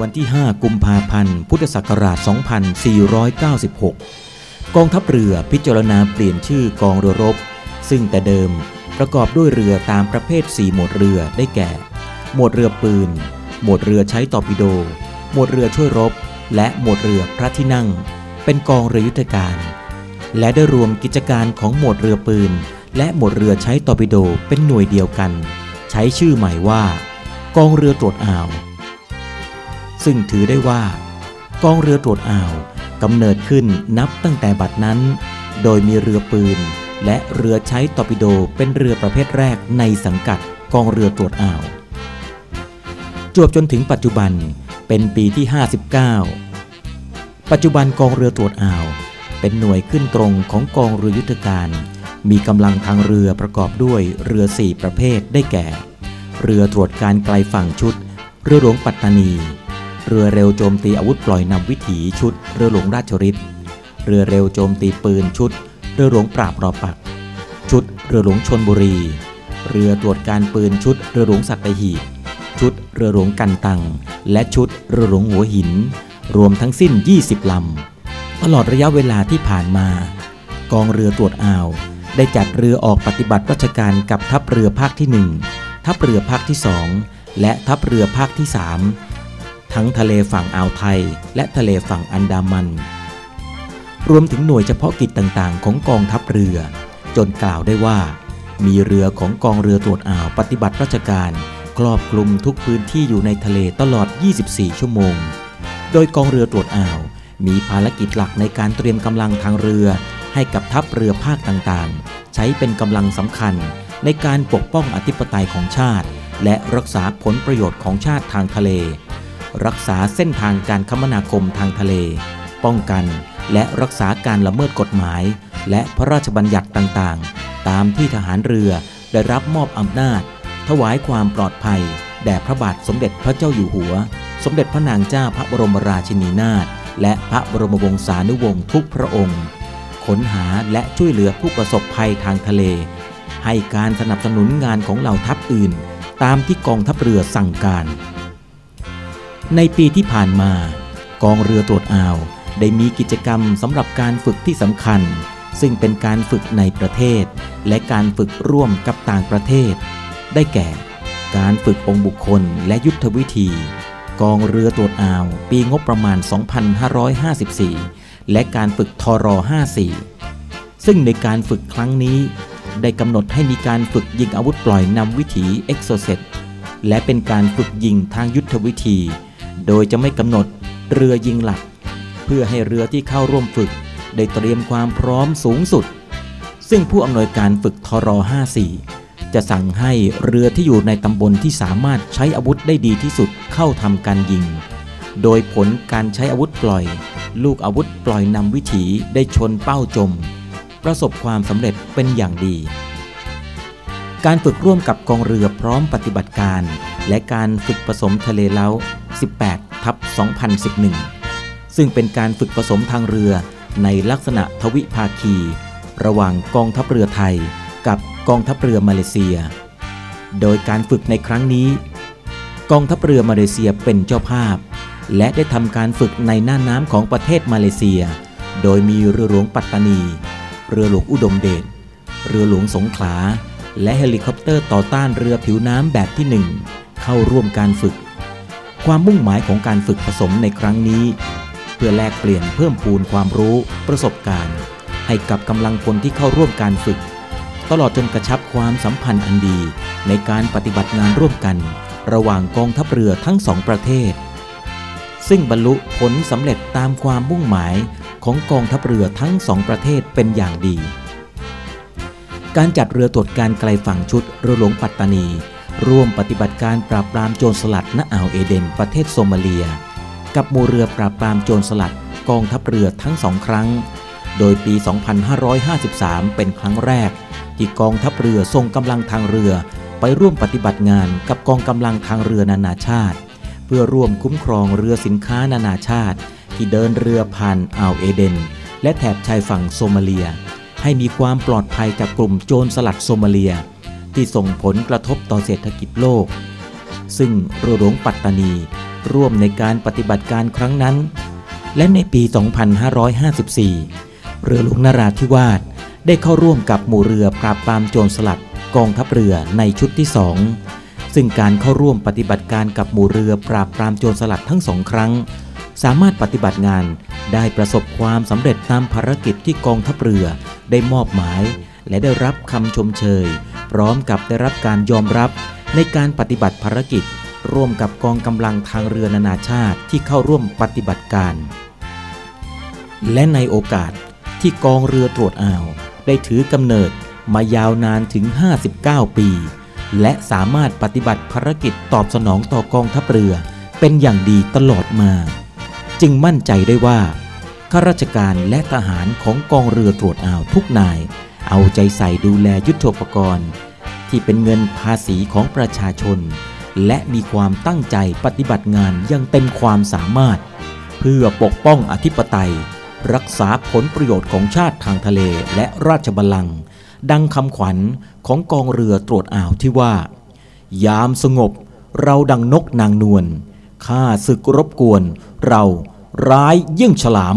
วันที่ 5 กุมภาพันธ์ พุทธศักราช 2496 กองทัพเรือพิจารณาเปลี่ยนชื่อกองเรือรบ ซึ่งแต่เดิมประกอบด้วยเรือตามประเภท 4 หมวดเรือได้แก่ หมวดเรือปืน หมวดเรือใช้ตอร์ปิโด หมวดเรือช่วยรบ และหมวดเรือพระที่นั่ง เป็นกองเรือยุทธการ และได้รวมกิจการของหมวดเรือปืน และหมวดเรือใช้ตอร์ปิโดเป็นหน่วยเดียวกัน ใช้ชื่อใหม่ว่า กองเรือตรวจอ่าว ซึ่งถือได้ว่ากองเรือตรวจอ่าวกำเนิดขึ้นนับตั้งแต่บัดนั้น โดยมีเรือปืน และเรือใช้ตอร์ปิโดเป็นเรือประเภทแรกในสังกัดกองเรือตรวจอ่าว จวบจนถึงปัจจุบันเป็นปีที่ 59 ปัจจุบันกองเรือตรวจอ่าว เป็นหน่วยขึ้นตรงของกองเรือยุทธการ มีกำลังทางเรือประกอบด้วยเรือสี่ประเภทได้แก่ เรือตรวจการไกลฝั่งชุด เรือหลวงปัตตานี เรือเร็วโจมตีอาวุธปล่อยนำวิถีชุด เรือหลวงราชฤทธิ์เรือเร็วโจมตีปืนชุด เรือหลวงปราบรอปัก ชุด เรือหลวงชนบุรี เรือตรวจการปืนชุด เรือหลวงสัตหีบชุด เรือหลวงกันตัง และชุด เรือหลวงหัวหิน รวมทั้งสิ้น 20 ลำ ตลอดระยะเวลาที่ผ่านมา กองเรือตรวจอ่าว ได้จัดเรือออกปฏิบัติราชการกับทัพเรือภาคที่ 1 ทัพเรือภาคที่ 2 และทัพเรือภาคที่ 3 ทั้งทะเลฝั่งอ่าวไทย และทะเลฝั่งอันดามัน รวมถึงหน่วยเฉพาะกิจต่างๆ ของกองทัพเรือ จนกล่าวได้ว่า มีเรือของกองเรือตรวจอ่าวปฏิบัติราชการ ครอบคลุมทุกพื้นที่อยู่ในทะเลตลอด 24 ชั่วโมง โดยกองเรือตรวจอ่าว มีภารกิจหลักในการเตรียมกำลังทางเรือ ให้กับทัพเรือภาคต่างๆ ใช้เป็นกำลังสำคัญในการปกป้องอธิปไตยของชาติ และรักษาผลประโยชน์ของชาติทางทะเล รักษาเส้นทางการคมนาคมทางทะเล ป้องกันและรักษาการละเมิดกฎหมาย และพระราชบัญญัติต่างๆ ตามที่ทหารเรือได้รับมอบอำนาจ ถวายความปลอดภัย แด่พระบาทสมเด็จพระเจ้าอยู่หัว สมเด็จพระนางเจ้าพระบรมราชินีนาถและพระบรมวงศานุวงศ์ทุกพระองค์ค้นหาและช่วยเหลือผู้ประสบภัยทางทะเล ให้การสนับสนุนงานของเหล่าทัพอื่น ตามที่กองทัพเรือสั่งการ ในปีที่ผ่านมา กองเรือตรวจอ่าว ได้มีกิจกรรมสำหรับการฝึกที่สำคัญ ซึ่งเป็นการฝึกในประเทศ และการฝึกร่วมกับต่างประเทศ ได้แก่ การฝึกองค์บุคคลและยุทธวิธี กองเรือตรวจอ่าว ปีงบประมาณ 2554 และการฝึกทร54 ซึ่งในการฝึกครั้งนี้ ได้กำหนดให้มีการฝึกยิงอาวุธปล่อยนำวิถีเอ็กโซเซตและเป็นการฝึกยิงทางยุทธวิธี โดยจะไม่กำหนดเรือยิงหลัก เพื่อให้เรือที่เข้าร่วมฝึก ได้เตรียมความพร้อมสูงสุด ซึ่งผู้อำนวยการฝึกทร54 จะสั่งให้เรือที่อยู่ในตำบลที่สามารถใช้อาวุธได้ดีที่สุดเข้าทำการยิง โดยผลการใช้อาวุธปล่อย ลูกอาวุธปล่อยนำวิถีได้ชนเป้าจม ประสบความสำเร็จเป็นอย่างดีการฝึกร่วมกับกองเรือพร้อมปฏิบัติการ และการฝึกผสมทะเลเล้า 18ทับ2011 ซึ่งเป็นการฝึกผสมทางเรือในลักษณะทวิภาคี ระหว่างกองทัพเรือไทย กับกองทัพเรือมาเลเซีย โดยการฝึกในครั้งนี้ กองทัพเรือมาเลเซียเป็นเจ้าภาพ และได้ทำการฝึกในน่านน้ำของประเทศมาเลเซีย โดยมีเรือหลวงปัตตานี เรือหลวงอุดมเดช เรือหลวงสงขลา และเฮลิคอปเตอร์ต่อต้านเรือผิวน้ำแบบที่หนึ่งเข้าร่วมการฝึก ความมุ่งหมายของการฝึกผสมในครั้งนี้ เพื่อแลกเปลี่ยนเพิ่มพูนความรู้ประสบการณ์ ให้กับกำลังพลที่เข้าร่วมการฝึก ตลอดจนกระชับความสัมพันธ์อันดี ในการปฏิบัติงานร่วมกัน ระหว่างกองทัพเรือทั้งสองประเทศ ซึ่งบรรลุผลสำเร็จตามความมุ่งหมายของกองทัพเรือทั้งสองประเทศเป็นอย่างดี การจัดเรือตรวจการไกลฝั่งชุดเรือหลวงปัตตานี ร่วมปฏิบัติการปราบปรามโจรสลัดณอ่าวเอเดน ประเทศโซมาเลีย กับหมู่เรือปราบปรามโจรสลัดกองทัพเรือทั้งสองครั้ง โดยปี 2553 เป็นครั้งแรก ที่กองทัพเรือส่งกำลังทางเรือไปร่วมปฏิบัติงานกับกองกำลังทางเรือนานาชาติ เพื่อร่วมคุ้มครองเรือสินค้านานาชาติ ที่เดินเรือผ่านอ่าวเอเดน และแถบชายฝั่งโซมาเลีย ให้มีความปลอดภัยจากกลุ่มโจรสลัดโซมาเลีย ที่ส่งผลกระทบต่อเศรษฐกิจโลก ซึ่งเรือหลวงปัตตานี ร่วมในการปฏิบัติการครั้งนั้น และในปี 2554 เรือหลวงนราธิวาสได้เข้าร่วมกับหมู่เรือปราบปรามโจรสลัดกองทัพเรือในชุดที่สองซึ่งการเข้าร่วมปฏิบัติการกับหมู่เรือปราบปรามโจรสลัดทั้งสองครั้ง สามารถปฏิบัติงานได้ประสบความสำเร็จตามภารกิจที่กองทัพเรือได้มอบหมาย และได้รับคำชมเชย พร้อมกับได้รับการยอมรับในการปฏิบัติภารกิจ ร่วมกับกองกำลังทางเรือนานาชาติที่เข้าร่วมปฏิบัติการ และในโอกาสที่กองเรือตรวจอ่าว ได้ถือกำเนิดมายาวนานถึง 59 ปี และสามารถปฏิบัติภารกิจตอบสนองต่อกองทัพเรือ เป็นอย่างดีตลอดมา จึงมั่นใจได้ว่าข้าราชการและทหารของกองเรือตรวจอ่าวทุกนาย เอาใจใส่ดูแลยุทธปกรณ์ ที่เป็นเงินภาษีของประชาชน และมีความตั้งใจปฏิบัติงานอยังเต็มความสามารถ เพื่อปกป้องอธิปไตย รักษาผลประโยชน์ของชาติทางทะเลและราชบัลลังก์ดังคำขวัญของกองเรือตรวจอ่าวที่ว่า ยามสงบ เราดังนกนางนวลข้าศึกรบกวน เราร้ายยิ่งฉลาม